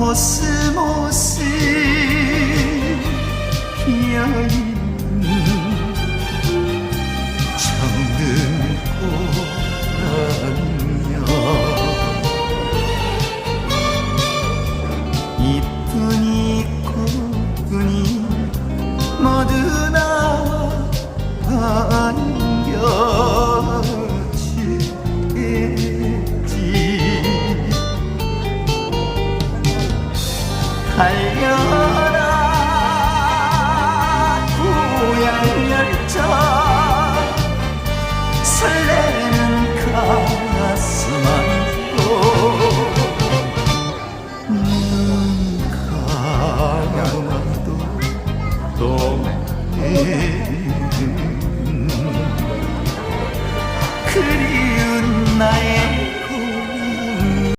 코스모스 피어있는 정든 꽃이며 달려라. 고향열차 설레는 가슴 안도 눈 감아도 또 그리운 나의